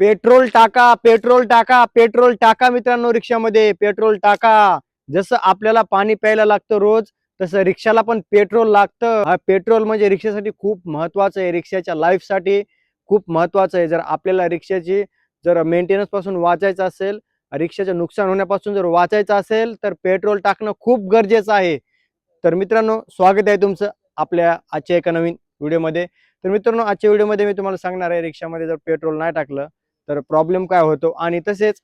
Petrol टाका petrol टाका petrol टाका मित्रांनो रिक्षामध्ये पेट्रोल टाका. जसं आपल्याला पाणी प्यायला लागतं रोज तसं रिक्षाला पण पेट्रोल लागतं. हा पेट्रोल म्हणजे रिक्षासाठी खूप महत्वाचं आहे. रिक्षाच्या लाईफसाठी खूप महत्वाचं आहे. जर आपल्याला रिक्षाची जर मेंटेनन्सपासून वाचायचं असेल रिक्षाचं नुकसान होण्यापासून जर वाचायचं असेल तर पेट्रोल टाकणं खूप गरजेचं आहे. तर मित्रांनो स्वागत आहे तुमचं आपल्या आजच्या एका नवीन व्हिडिओमध्ये. तर मित्रांनो आजच्या व्हिडिओमध्ये मी तुम्हाला सांगणार आहे रिक्षामध्ये जर पेट्रोल नाही टाकलं तर प्रॉब्लेम काय होतो? आणि तसेच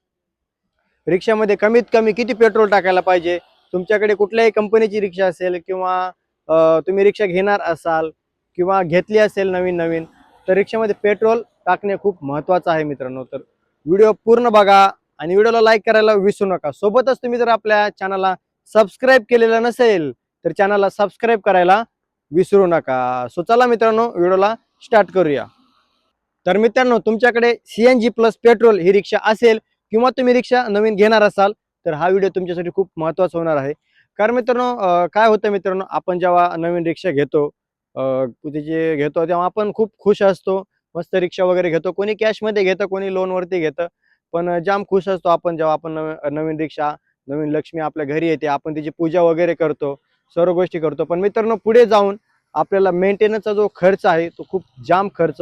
रिक्षामध्ये कमीत कमी किती पेट्रोल टाकायला पाहिजे? तुमच्याकडे कुठल्याही कंपनीची रिक्षा असेल किंवा तुम्ही रिक्षा घेणार असाल किंवा घेतली असेल नवीन नवीन तर रिक्षामध्ये पेट्रोल टाकणे खूप महत्त्वाचं आहे मित्रांनो. तर व्हिडिओ पूर्ण बघा आणि व्हिडिओला लाईक करायला विसरू नका. सोबतच तुम्ही जर आपल्या चॅनलला सबस्क्राईब केलेलं नसेल तर चॅनलला सबस्क्राईब करायला विसरू नका. सो चला मित्रांनो व्हिडिओला स्टार्ट करूया. तर मित्रांनो तुमच्याकडे C N G plus petrol ही रिक्षा असेल किंवा तुम्ही रिक्षा नवीन घेणार असाल तर हा व्हिडिओ तुमच्यासाठी खूप महत्त्वाचा होणार आहे. कारण मित्रांनो काय होतं मित्रांनो आपण जेव्हा नवीन रिक्षा घेतो तिचे घेतो तेव्हा आपण खूप खुश असतो मस्त रिक्षा वगैरे घेतो कोणी कॅशमध्ये घेतं कोणी लोनवरती घेतं पण जाम खुश असतो आपण जेव्हा आपण नवीन रिक्षा नवीन लक्ष्मी आपल्या घरी येते आपण तिची पूजा वगैरे करतो सर्व गोष्टी करतो. पण मित्रांनो पुढे जाऊन आपल्याला मेंटेनन्सचा जो खर्च आहे तो खूप जाम खर्च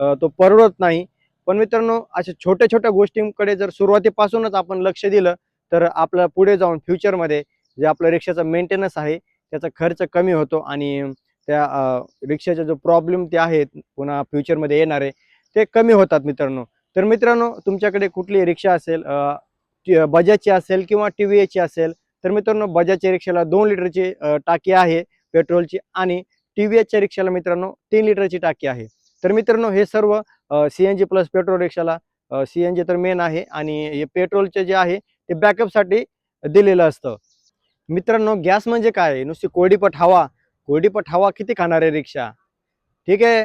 तो परवडत नाही. पण मित्रांनो अशा छोट्या छोट्या गोष्टींकडे जर सुरुवातीपासूनच आपण लक्ष दिलं तर आपलं पुढे जाऊन फ्युचरमध्ये जे आपलं रिक्षाचा मेंटेनन्स आहे त्याचा खर्च कमी होतो आणि त्या रिक्षाचा जो प्रॉब्लेम ते आहेत पुन्हा फ्युचरमध्ये येणारे ते कमी होतात मित्रांनो. तर मित्रांनो तुमच्याकडे कुठली रिक्षा असेल बजाजची असेल किंवा टी व्ही एची असेल तर मित्रांनो बजाजच्या रिक्षाला दोन लिटरची टाकी आहे पेट्रोलची आणि टी व्ही एचच्या रिक्षाला मित्रांनो तीन लिटरची टाकी आहे. तर मित्रांनो हे सर्व C N G plus petrol रिक्षाला सी एन जी तर मेन आहे आणि हे पेट्रोलचे जे आहे ते बॅकअपसाठी दिलेलं असतं. मित्रांनो गॅस म्हणजे काय? नुसती कोरडीपट हवा. कोरडीपट हवा किती खाणार आहे रिक्षा ठीक आहे.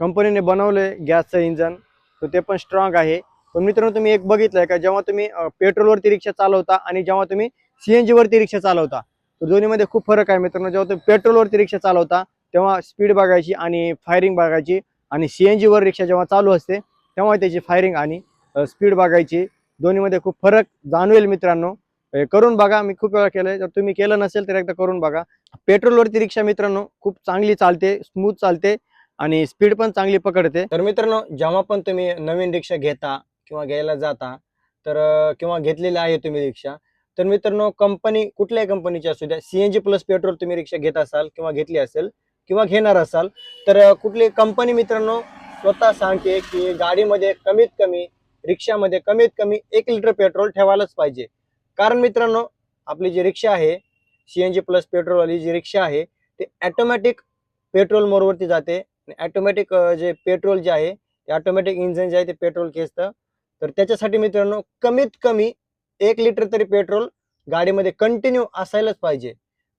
कंपनीने बनवलंय गॅसचं इंजन. तर ते पण स्ट्रॉंग आहे. पण मित्रांनो तुम्ही एक बघितलंय का? जेव्हा तुम्ही पेट्रोलवरती रिक्षा चालवता आणि जेव्हा तुम्ही सी एन जीवरती रिक्षा चालवता तर दोन्हीमध्ये खूप फरक आहे मित्रांनो. जेव्हा तुम्ही पेट्रोलवरती रिक्षा चालवता तेव्हा स्पीड बघायची आणि फायरिंग बघायची. आणि सी एन जीवर रिक्षा जेव्हा चालू असते तेव्हा त्याची फायरिंग आणि स्पीड बघायची. दोन्हीमध्ये खूप फरक जाणवेल मित्रांनो. करून बघा मी खूप वेळा केलंय. जर तुम्ही केलं नसेल तर एकदा करून बघा. पेट्रोलवरती रिक्षा मित्रांनो खूप चांगली चालते स्मूथ चालते आणि स्पीड पण चांगली पकडते. तर मित्रांनो जेव्हा पण तुम्ही नवीन रिक्षा घेता किंवा घ्यायला जाता तर किंवा घेतलेली आहे तुम्ही रिक्षा तर मित्रांनो कंपनी कुठल्याही कंपनीची असू द्या सीएनजी प्लस पेट्रोल तुम्ही रिक्षा घेत असाल किंवा घेतली असेल किंवा घेणार असाल तर कुठली कंपनी मित्रांनो स्वतः सांगते की गाडीमध्ये कमीत कमी रिक्षामध्ये कमीत कमी एक लिटर पेट्रोल ठेवायलाच पाहिजे. कारण मित्रांनो आपली जी रिक्षा आहे सीएनजी प्लस पेट्रोलवाली जी रिक्षा आहे ते ॲटोमॅटिक पेट्रोल मोडवरती जाते. ॲटोमॅटिक जे पेट्रोल जे आहे ते ऑटोमॅटिक इंजिन जे आहे ते पेट्रोल खेचतं. तर त्याच्यासाठी मित्रांनो कमीत कमी एक लिटर तरी पेट्रोल गाडीमध्ये कंटिन्यू असायलाच पाहिजे.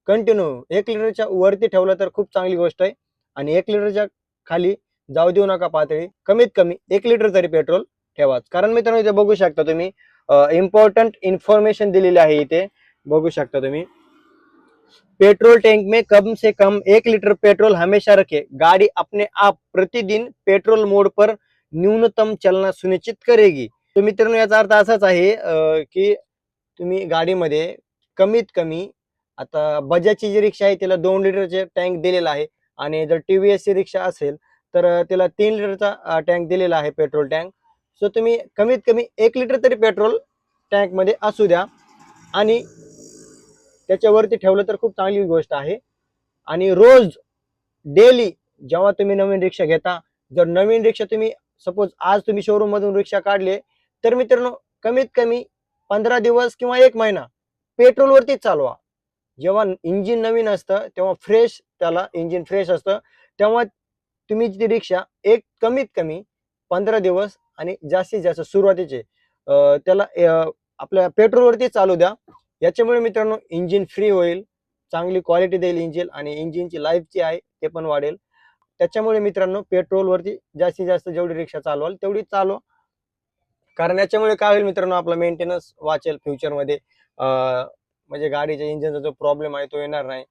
कंटिन्यू एक लिटरच्या वरती ठेवलं तर खूप चांगली गोष्ट आहे. आणि एक लिटरच्या खाली जाऊ देऊ नका पातळी. कमीत कमी एक लिटर तरी पेट्रोल ठेवाच. कारण मित्रांनो इथे बघू शकता तुम्ही इम्पॉर्टंट इन्फॉर्मेशन दिलेली आहे इथे. बघू शकता तुम्ही. पेट्रोल टैंक में कम से कम एक लीटर पेट्रोल हमेशा रखे. गाड़ी अपने आप प्रतिदिन पेट्रोल मोड पर न्यूनतम चलना सुनिश्चित करेगी. तर मित्रांनो याचा अर्थ असाच आहे की तुम्ही गाडीमध्ये कमीत कमी आता बजाजची जी रिक्षा आहे तिला दोन लिटरचे टँक दिलेला आहे. आणि जर टी व्ही ची रिक्षा असेल तर तिला तीन लिटरचा टँक दिलेला आहे पेट्रोल टँक. सो तुम्ही कमीत कमी एक लिटर तरी पेट्रोल टँकमध्ये असू द्या. आणि त्याच्यावरती ठेवलं तर खूप चांगली गोष्ट आहे. आणि रोज डेली जेव्हा तुम्ही नवीन रिक्षा घेता जर नवीन रिक्षा तुम्ही सपोज आज तुम्ही शोरूम मधून रिक्षा काढले तर मित्रांनो कमीत कमी पंधरा दिवस किंवा एक महिना पेट्रोलवरतीच चालवा. जेव्हा इंजिन नवीन असतं तेव्हा फ्रेश त्याला इंजिन फ्रेश असतं तेव्हा तुम्ही ती रिक्षा एक कमीत कमी पंधरा दिवस आणि जास्तीत जास्त सुरुवातीचे त्याला आपल्या पेट्रोलवरती चालू द्या. याच्यामुळे मित्रांनो इंजिन फ्री होईल चांगली क्वालिटी देईल इंजिन आणि इंजिनची लाईफ जी आहे ते पण वाढेल. त्याच्यामुळे मित्रांनो पेट्रोलवरती जास्तीत जास्त जेवढी रिक्षा चालवाल तेवढी चालवा. कारण याच्यामुळे काय होईल मित्रांनो आपला मेंटेनन्स वाचेल फ्युचरमध्ये म्हणजे गाडीच्या इंजिनचा जो प्रॉब्लेम आहे तो येणार नाही.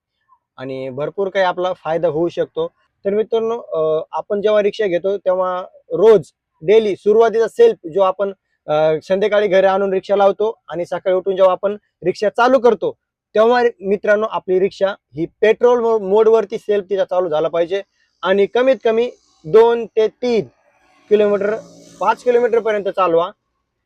आणि भरपूर काही आपला फायदा होऊ शकतो. तर मित्रांनो आपण जेव्हा रिक्षा घेतो तेव्हा रोज डेली सुरुवातीचा सेल्फ जो आपण संध्याकाळी घरी आणून रिक्षा लावतो आणि सकाळी उठून जेव्हा आपण रिक्षा चालू करतो तेव्हा मित्रांनो आपली रिक्षा ही पेट्रोल मोडवरती सेल्फ तिचा चालू झाला पाहिजे. आणि कमीत कमी दोन ते तीन किलोमीटर पाच किलोमीटर पर्यंत चालवा.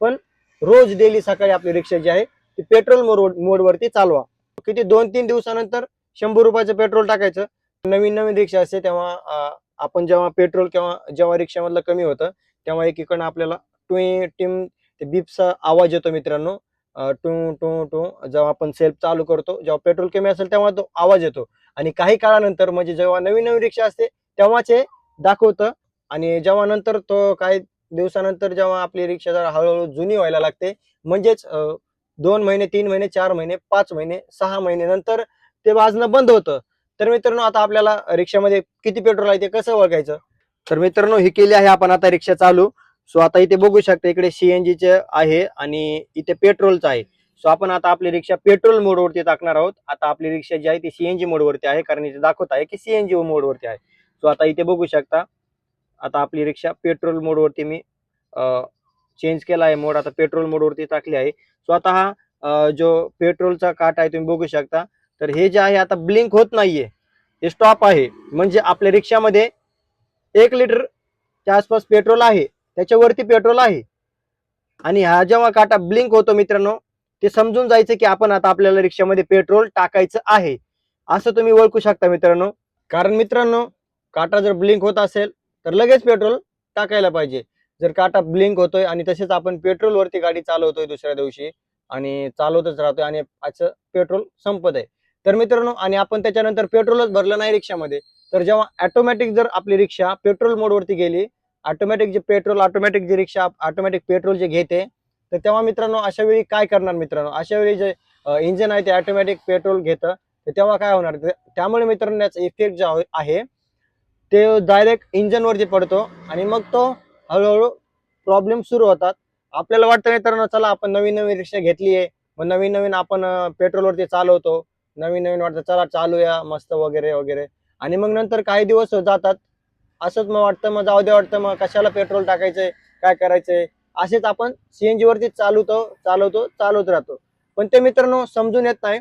पण रोज डेली सकाळी आपली रिक्षा जी आहे ती पेट्रोल मोड मोडवरती चालवा. किती? दोन तीन दिवसानंतर शंभर रुपयाचं पेट्रोल टाकायचं. नवीन नवीन रिक्षा असते तेव्हा आपण जेव्हा पेट्रोल किंवा जेव्हा रिक्षामधलं कमी होतं तेव्हा एकीकडनं आपल्याला टुई टीम ते बीपचा आवाज येतो मित्रांनो. टू टू टू जेव्हा आपण सेल्फ चालू करतो जेव्हा पेट्रोल कमी असेल तेव्हा तो आवाज येतो. आणि काही काळानंतर म्हणजे जेव्हा नवीन नवीन रिक्षा असते तेव्हाच हे दाखवतं. आणि जेव्हा नंतर तो काही दिवसानंतर जेव्हा आपली रिक्षा जरा हळूहळू जुनी व्हायला लागते म्हणजेच दोन महिने तीन महिने चार महिने पाच महिने सहा महिने नंतर ते वाजणं बंद होतं. तर मित्रांनो आता आपल्याला रिक्षामध्ये किती पेट्रोल आहे ते कसं ओळखायचं? तर मित्रांनो ही केली आहे आपण आता रिक्षा चालू. सो आता इथे बघू शकता इकडे सीएनजी चे आहे आणि इथे पेट्रोलचं आहे. सो आपण आता आपली रिक्षा पेट्रोल मोडवरती टाकणार आहोत. आता आपली रिक्षा जी आहे ती सीएनजी मोडवरती आहे कारण इथे दाखवत आहे की सीएनजी मोडवरती आहे. सो आता इथे बघू शकता आता आपली रिक्षा पेट्रोल मोडवरती मी चेंज केला आहे मोड आता पेट्रोल मोडवरती टाकली आहे. स्वतः जो पेट्रोलचा काट आहे तुम्ही बघू शकता. तर हे जे आहे आता ब्लिंक होत नाहीये. हे स्टॉप आहे. म्हणजे आपल्या रिक्षामध्ये एक लिटरच्या आसपास पेट्रोल आहे. त्याच्यावरती पेट्रोल आहे. आणि हा जेव्हा काटा ब्लिंक होतो मित्रांनो ते समजून जायचं की आपण आता आपल्याला रिक्षामध्ये पेट्रोल टाकायचं आहे. असं तुम्ही ओळखू शकता मित्रांनो. कारण मित्रांनो काटा जर ब्लिंक होत असेल तर लगेच पेट्रोल टाकायला पाहिजे. जर काटा ब्लिंक होतोय आणि तसेच आपण पेट्रोलवरती गाडी चालवतोय दुसऱ्या दिवशी आणि चालवतच राहतोय आणि आजचं पेट्रोल संपत आहे. तर मित्रांनो आणि आपण त्याच्यानंतर पेट्रोलच भरलं नाही रिक्षामध्ये तर जेव्हा ऑटोमॅटिक जर आपली रिक्षा पेट्रोल मोडवरती गेली ऑटोमॅटिक जे पेट्रोल ऑटोमॅटिक जी रिक्षा ऑटोमॅटिक पेट्रोल जे घेते तर तेव्हा मित्रांनो अशा वेळी काय करणार मित्रांनो? अशा वेळी जे इंजिन आहे ते ऑटोमॅटिक पेट्रोल घेतं तर तेव्हा काय होणार? त्यामुळे मित्रांनो याचा इफेक्ट जो आहे ते डायरेक्ट इंजिनवरती पडतो आणि मग तो हळूहळू प्रॉब्लेम सुरू होतात. आपल्याला वाटतं मित्रांनो चला आपण नवीन नवीन रिक्षा घेतली आहे. मग नवीन नवीन आपण पेट्रोलवरती चालवतो. नवीन नवीन वाटतं चला चालूया मस्त वगैरे वगैरे. आणि मग नंतर काही दिवस जातात. असंच मग वाटतं मग जाऊ दे वाटतं मग कशाला पेट्रोल टाकायचंय काय करायचंय? असेच आपण सीएनजी वरती चालवतो चालवतो चालवत राहतो. पण ते मित्रांनो समजून येत नाही.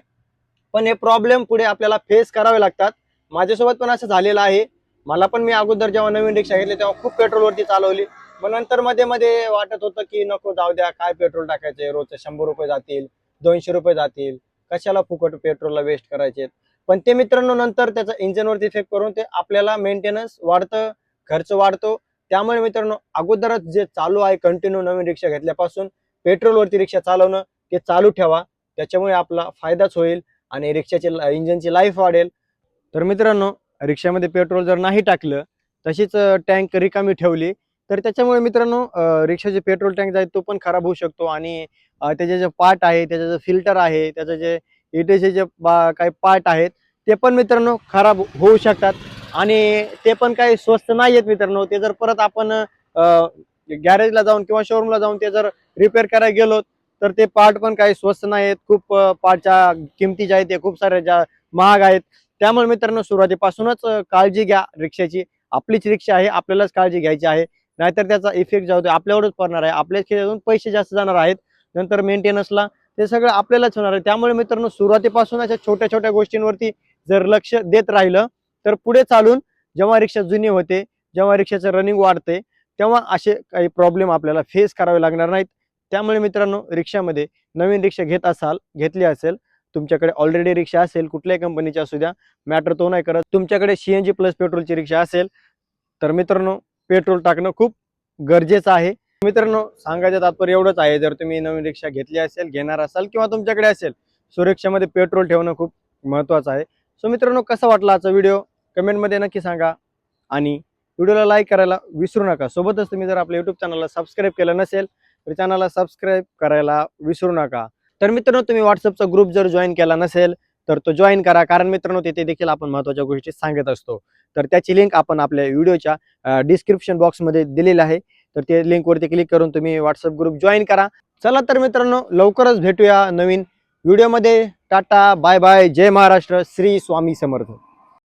पण हे प्रॉब्लेम पुढे आपल्याला फेस करावे लागतात. माझ्यासोबत पण असं झालेलं आहे. मला पण मी अगोदर जेव्हा नवीन रिक्षा घेतली तेव्हा खूप पेट्रोलवरती चालवली. मग नंतर मध्ये मध्ये वाटत होतं की नको जाऊ द्या काय पेट्रोल टाकायचंय? रोजचे शंभर रुपये जातील दोनशे रुपये जातील. कशाला फुकट पेट्रोलला वेस्ट करायचे पण ते मित्रांनो नंतर त्याचा इंजिनवरती इफेक्ट करून ते आपल्याला मेंटेनन्स वाढतं खर्च वाढतो. त्यामुळे मित्रांनो अगोदरच जे चालू आहे कंटिन्यू नवीन रिक्षा घेतल्यापासून पेट्रोलवरती रिक्षा चालवणं ते चालू ठेवा. त्याच्यामुळे आपला फायदाच होईल आणि रिक्षाची इंजिनची लाईफ वाढेल. तर मित्रांनो रिक्षामध्ये पेट्रोल जर नाही टाकलं तशीच टँक रिकामी ठेवली तर त्याच्यामुळे मित्रांनो रिक्षाचे पेट्रोल टँक आहे तो पण खराब होऊ शकतो आणि त्याचे जे पार्ट आहे त्याचं जे फिल्टर आहे त्याचं जे इटेचे जे बा- काही पार्ट आहेत ते पण मित्रांनो खराब होऊ शकतात आणि ते पण काही स्वस्त नाही आहेत मित्रांनो. ते जर परत आपण गॅरेजला जाऊन किंवा शोरूमला जाऊन ते जर रिपेअर करायला गेलो तर ते पार्ट पण काही स्वस्त नाही आहेत. खूप पार्टच्या किमती ज्या आहेत ते खूप साऱ्या ज्या महाग आहेत. त्यामुळे मित्रांनो सुरुवातीपासूनच काळजी घ्या रिक्षाची. आपलीच रिक्षा आहे आपल्यालाच काळजी घ्यायची आहे. नाहीतर त्याचा इफेक्ट जाऊ दे आपल्यावरच पडणार आहे. आपल्याच खिशातून पैसे जास्त जाणार आहेत. नंतर मेंटेनन्सला ते सगळं आपल्यालाच होणार आहे. त्यामुळे मित्रांनो सुरुवातीपासून अशा छोट्या छोट्या गोष्टींवरती जर लक्ष देत राहिलं तर पुढे चालून जेव्हा रिक्षा जुनी होते जेव्हा रिक्षाचं रनिंग वाढते तेव्हा असे काही प्रॉब्लेम आपल्याला फेस करावे लागणार नाहीत. त्यामुळे मित्रांनो रिक्षामध्ये नवीन रिक्षा घेत असाल घेतली असेल तुमच्याकडे ऑलरेडी रिक्षा असेल कुठल्याही कंपनीची असू द्या मॅटर तो नाही करत. तुमच्याकडे सी एन जी प्लस पेट्रोलची रिक्षा असेल तर मित्रांनो पेट्रोल टाकणं खूप गरजेचं आहे. मित्रांनो सांगायचं तात्पर्य एवढंच आहे जर तुम्ही नवीन रिक्षा घेतली असेल घेणार असाल किंवा तुमच्याकडे असेल सुरक्षेमध्ये पेट्रोल ठेवणं खूप महत्त्वाचं आहे. सो मित्रांनो कसा वाटला आजचा व्हिडिओ कमेंटमध्ये नक्की सांगा. आणि व्हिडिओला लाईक करायला विसरू नका. सोबतच तुम्ही जर आपल्या यूट्यूब चॅनलला सबस्क्राईब केलं नसेल तर चॅनलला सबस्क्राईब करायला विसरू नका. तर मित्रांनो तुम्ही व्हॉट्सअपचा ग्रुप जर जॉईन केला नसेल तर तो जॉईन करा. कारण मित्रांनो तिथे देखील आपण महत्त्वाच्या गोष्टी सांगत असतो. तर त्याची लिंक आपण आपल्या व्हिडिओच्या डिस्क्रिप्शन बॉक्समध्ये दिलेली आहे. तर ते लिंकवरती क्लिक करून तुम्ही व्हॉट्सअप ग्रुप जॉईन करा. चला तर मित्रांनो लवकरच भेटूया नवीन व्हिडिओमध्ये टाटा बाय बाय जय महाराष्ट्र. श्री स्वामी समर्थ.